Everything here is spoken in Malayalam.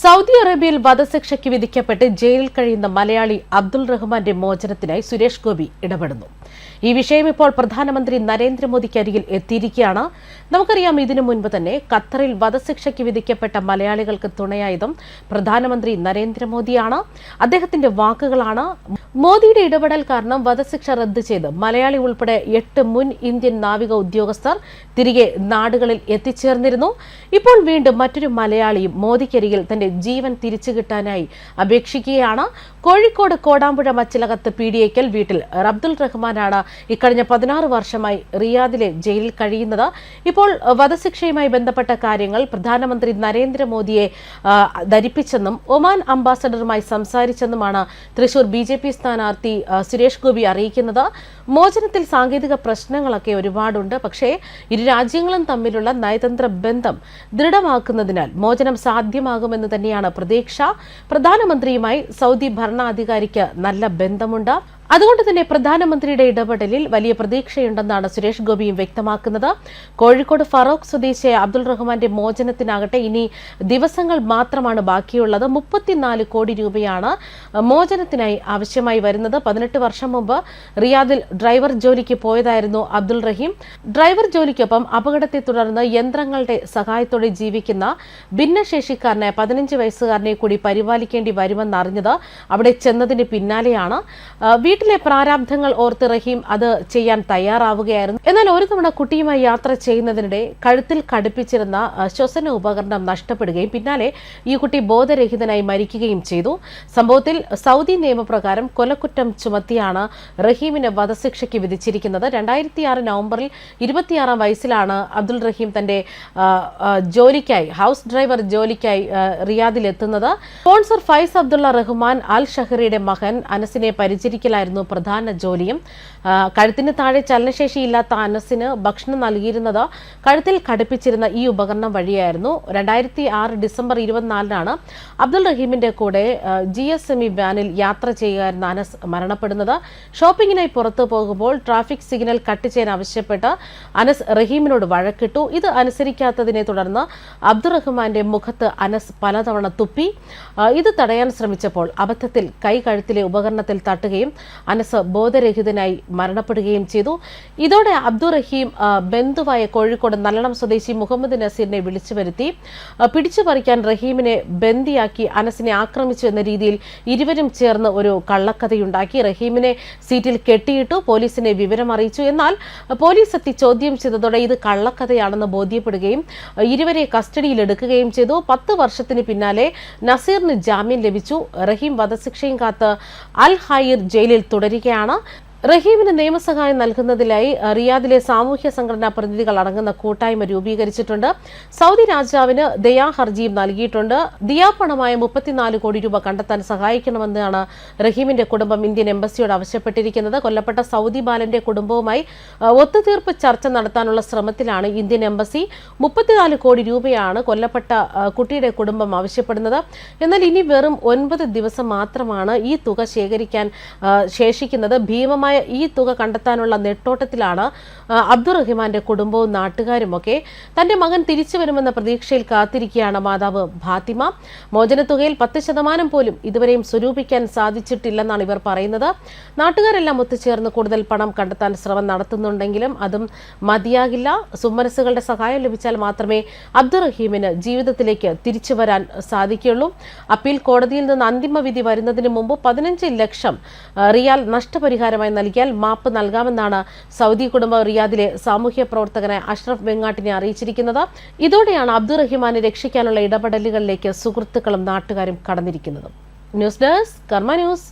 സൗദി അറേബ്യയിൽ വധശിക്ഷയ്ക്ക് വിധിക്കപ്പെട്ട് ജയിലിൽ കഴിയുന്ന മലയാളി അബ്ദുൾ റഹ്മാന്റെ മോചനത്തിനായി സുരേഷ് ഗോപി ഇടപെടുന്നു. ഈ വിഷയം ഇപ്പോൾ പ്രധാനമന്ത്രി നരേന്ദ്രമോദിക്ക് അരികിൽ എത്തിയിരിക്കുകയാണ്. നമുക്കറിയാം ഇതിനു മുൻപ് തന്നെ ഖത്തറിൽ വധശിക്ഷയ്ക്ക് വിധിക്കപ്പെട്ട മലയാളികൾക്ക് തുണയായതും പ്രധാനമന്ത്രി നരേന്ദ്രമോദിയാണ്. അദ്ദേഹത്തിന്റെ വാക്കുകളാണ്. മോദിയുടെ ഇടപെടൽ കാരണം വധശിക്ഷ റദ്ദ് ചെയ്ത് മലയാളി ഉൾപ്പെടെ എട്ട് മുൻ ഇന്ത്യൻ നാവിക ഉദ്യോഗസ്ഥർ തിരികെ നാടുകളിൽ എത്തിച്ചേർന്നിരുന്നു. ഇപ്പോൾ വീണ്ടും മറ്റൊരു മലയാളിയും മോദിക്കരികിൽ തന്റെ ജീവൻ തിരിച്ചു കിട്ടാനായി അപേക്ഷിക്കുകയാണ്. കോഴിക്കോട് കോടാമ്പുഴ മച്ചിലകത്ത് പി ഡി എക്കൽ വീട്ടിൽ അബ്ദുൾ റഹ്മാനാണ് ഇക്കഴിഞ്ഞ പതിനാറ് വർഷമായി റിയാദിലെ ജയിലിൽ കഴിയുന്നത്. ഇപ്പോൾ വധശിക്ഷയുമായി ബന്ധപ്പെട്ട കാര്യങ്ങൾ പ്രധാനമന്ത്രി നരേന്ദ്രമോദിയെ ധരിപ്പിച്ചെന്നും ഒമാൻ അംബാസഡറുമായി സംസാരിച്ചെന്നുമാണ് തൃശൂർ ബി ജെ പി സ്ഥാനാർത്ഥി സുരേഷ് ഗോപി അറിയിക്കുന്നത്. മോചനത്തിൽ സാങ്കേതിക പ്രശ്നങ്ങളൊക്കെ ഒരുപാടുണ്ട്. പക്ഷേ ഇരു രാജ്യങ്ങളും തമ്മിലുള്ള നയതന്ത്ര ബന്ധം ദൃഢമാക്കുന്നതിനാൽ മോചനം സാധ്യമാകുമെന്ന് തന്നെയാണ് പ്രതീക്ഷ. പ്രധാനമന്ത്രിയുമായി സൗദി ഭരണാധികാരിക്ക് നല്ല ബന്ധമുണ്ട്. അതുകൊണ്ട് തന്നെ പ്രധാനമന്ത്രിയുടെ ഇടപെടലിൽ വലിയ പ്രതീക്ഷയുണ്ടെന്നാണ് സുരേഷ് ഗോപിയും വ്യക്തമാക്കുന്നത്. കോഴിക്കോട് ഫറോക്ക് സ്വദേശിയായ അബ്ദുൾ റഹ്മാന്റെ മോചനത്തിനാകട്ടെ ഇനി ദിവസങ്ങൾ മാത്രമാണ് ബാക്കിയുള്ളത്. മുപ്പത്തിനാല് കോടി രൂപയാണ് മോചനത്തിനായി ആവശ്യമായി വരുന്നത്. പതിനെട്ട് വർഷം മുമ്പ് റിയാദിൽ ഡ്രൈവർ ജോലിക്ക് പോയതായിരുന്നു അബ്ദുൾ റഹീം. ഡ്രൈവർ ജോലിക്കൊപ്പം അപകടത്തെ തുടർന്ന് യന്ത്രങ്ങളുടെ സഹായത്തോടെ ജീവിക്കുന്ന ഭിന്നശേഷിക്കാരനായ പതിനഞ്ച് വയസ്സുകാരനെ കൂടി പരിപാലിക്കേണ്ടി വരുമെന്നറിഞ്ഞത് അവിടെ ചെന്നതിന് പിന്നാലെയാണ്. വീട്ടിലെ പ്രാരാബ്ധങ്ങൾ ഓർത്ത് റഹീം അത് ചെയ്യാൻ തയ്യാറാവുകയായിരുന്നു. എന്നാൽ ഒരു തവണ കുട്ടിയുമായി യാത്ര ചെയ്യുന്നതിനിടെ കഴുത്തിൽ ഘടിപ്പിച്ചിരുന്ന ശ്വസന ഉപകരണം നഷ്ടപ്പെടുകയും പിന്നാലെ ഈ കുട്ടി ബോധരഹിതനായി മരിക്കുകയും ചെയ്തു. സംഭവത്തിൽ സൗദി നിയമപ്രകാരം കൊലക്കുറ്റം ചുമത്തിയാണ് റഹീമിന് വധശിക്ഷയ്ക്ക് വിധിച്ചിരിക്കുന്നത്. രണ്ടായിരത്തി ആറ് നവംബറിൽ ഇരുപത്തിയാറാം വയസ്സിലാണ് അബ്ദുൾ റഹീം തന്റെ ജോലിക്കായി ഹൗസ് ഡ്രൈവർ ജോലിക്കായി റിയാദിലെത്തുന്നത്. Sponsor Faiz Abdullah Rahman Al ഷഹറിയുടെ മകൻ അനസിനെ പരിചരിക്കലായിരുന്നു. പ്രധാന ജോലിയും. കഴുത്തിന് താഴെ ചലനശേഷിയില്ലാത്ത അനസിന് ഭക്ഷണം നൽകിയിരുന്നത് കഴുത്തിൽ ഘടിപ്പിച്ചിരുന്ന ഈ ഉപകരണം വഴിയായിരുന്നു. രണ്ടായിരത്തി ആറ് ഡിസംബർ ഇരുപത്തിനാലിനാണ് അബ്ദുൾ റഹീമിന്റെ കൂടെ ജി എസ് എം ഇ വാനിൽ യാത്ര ചെയ്യുകയായിരുന്ന അനസ് മരണപ്പെടുന്നത്. ഷോപ്പിങ്ങിനായി പുറത്തു പോകുമ്പോൾ ട്രാഫിക് സിഗ്നൽ കട്ട് ചെയ്യാൻ ആവശ്യപ്പെട്ട് അനസ് റഹീമിനോട് വഴക്കിട്ടു. ഇത് അനുസരിക്കാത്തതിനെ തുടർന്ന് അബ്ദുറഹ്മാന്റെ മുഖത്ത് അനസ് പലതവണ തുപ്പി. ഇത് തടയാൻ ശ്രമിച്ചപ്പോൾ അബദ്ധത്തിൽ കൈ കഴുത്തിലെ ഉപകരണത്തിൽ തട്ടുകയും അനസ് ബോധരഹിതനായി മരണപ്പെടുകയും ചെയ്തു. ഇതോടെ അബ്ദുറഹീം ബന്ധുവായ കോഴിക്കോട് നല്ലണം സ്വദേശി മുഹമ്മദ് നസീറിനെ വിളിച്ചു വരുത്തി. പിടിച്ചു പറിക്കാൻ റഹീമിനെ ബന്ദിയാക്കി അനസിനെ ആക്രമിച്ചു എന്ന രീതിയിൽ ഇരുവരും ചേർന്ന് ഒരു കള്ളക്കഥയുണ്ടാക്കി. റഹീമിനെ സീറ്റിൽ കെട്ടിയിട്ടു പോലീസിനെ വിവരം അറിയിച്ചു. എന്നാൽ പോലീസ് എത്തി ചോദ്യം ചെയ്തതോടെ ഇത് കള്ളക്കഥയാണെന്ന് ബോധ്യപ്പെടുകയും ഇരുവരെ കസ്റ്റഡിയിലെടുക്കുകയും ചെയ്തു. പത്ത് വർഷത്തിന് പിന്നാലെ നസീറിന് ജാമ്യം ലഭിച്ചു. റഹീം വധശിക്ഷയും കാത്ത് അൽ ഹായിർ ജയിലിൽ തുടരുകയാണ്. റഹീമിന് നിയമസഹായം നൽകുന്നതിനായി റിയാദിലെ സാമൂഹ്യ സംഘടനാ പ്രതിനിധികൾ അടങ്ങുന്ന കൂട്ടായ്മ രൂപീകരിച്ചിട്ടുണ്ട്. സൗദി രാജാവിന് ദയാ ഹർജിയും നൽകിയിട്ടുണ്ട്. ദിയാ പണമായ മുപ്പത്തിനാല് കോടി രൂപ കണ്ടെത്താൻ സഹായിക്കണമെന്നാണ് റഹീമിന്റെ കുടുംബം ഇന്ത്യൻ എംബസിയോട് ആവശ്യപ്പെട്ടിരിക്കുന്നത്. കൊല്ലപ്പെട്ട സൗദി ബാലന്റെ കുടുംബവുമായി ഒത്തുതീർപ്പ് ചർച്ച നടത്താനുള്ള ശ്രമത്തിലാണ് ഇന്ത്യൻ എംബസി. മുപ്പത്തിനാല് കോടി രൂപയാണ് കൊല്ലപ്പെട്ട കുട്ടിയുടെ കുടുംബം ആവശ്യപ്പെടുന്നത്. എന്നാൽ ഇനി വെറും ഒൻപത് ദിവസം മാത്രമാണ് ഈ തുക ശേഖരിക്കാൻ ശേഷിക്കുന്നത്. ഭീമമായ ഈ തുക കണ്ടെത്താനുള്ള നെട്ടോട്ടത്തിലാണ് അബ്ദുറഹിമാന്റെ കുടുംബവും നാട്ടുകാരുമൊക്കെ. തന്റെ മകൻ തിരിച്ചു വരുമെന്ന പ്രതീക്ഷയിൽ കാത്തിരിക്കുകയാണ് മാതാവ് ഫാത്തിമ. മോചനത്തുകയിൽ പത്ത് ശതമാനം പോലും ഇതുവരെയും സ്വരൂപിക്കാൻ സാധിച്ചിട്ടില്ലെന്നാണ് ഇവർ പറയുന്നത്. നാട്ടുകാരെല്ലാം ഒത്തുചേർന്ന് കൂടുതൽ പണം കണ്ടെത്താൻ ശ്രമം നടത്തുന്നുണ്ടെങ്കിലും അതും മതിയാകില്ല. സുമനസ്സുകളുടെ സഹായം ലഭിച്ചാൽ മാത്രമേ അബ്ദുറഹീമിന് ജീവിതത്തിലേക്ക് തിരിച്ചു വരാൻ സാധിക്കുകയുള്ളൂ. അപ്പീൽ കോടതിയിൽ നിന്ന് അന്തിമ വിധി വരുന്നതിന് മുമ്പ് പതിനഞ്ച് ലക്ഷം റിയാൽ നഷ്ടപരിഹാരമായി നൽകിയാൽ മാപ്പ് നൽകാമെന്നാണ് സൗദി കുടുംബം റിയാദിലെ സാമൂഹ്യ പ്രവർത്തകനെ അഷ്റഫ് വെങ്ങാട്ടിനെ അറിയിച്ചിരിക്കുന്നത്. ഇതോടെയാണ് അബ്ദുറഹിമാനെ രക്ഷിക്കാനുള്ള ഇടപെടലുകളിലേക്ക് സുഹൃത്തുക്കളും നാട്ടുകാരും കടന്നിരിക്കുന്നത്. News desk Karma news.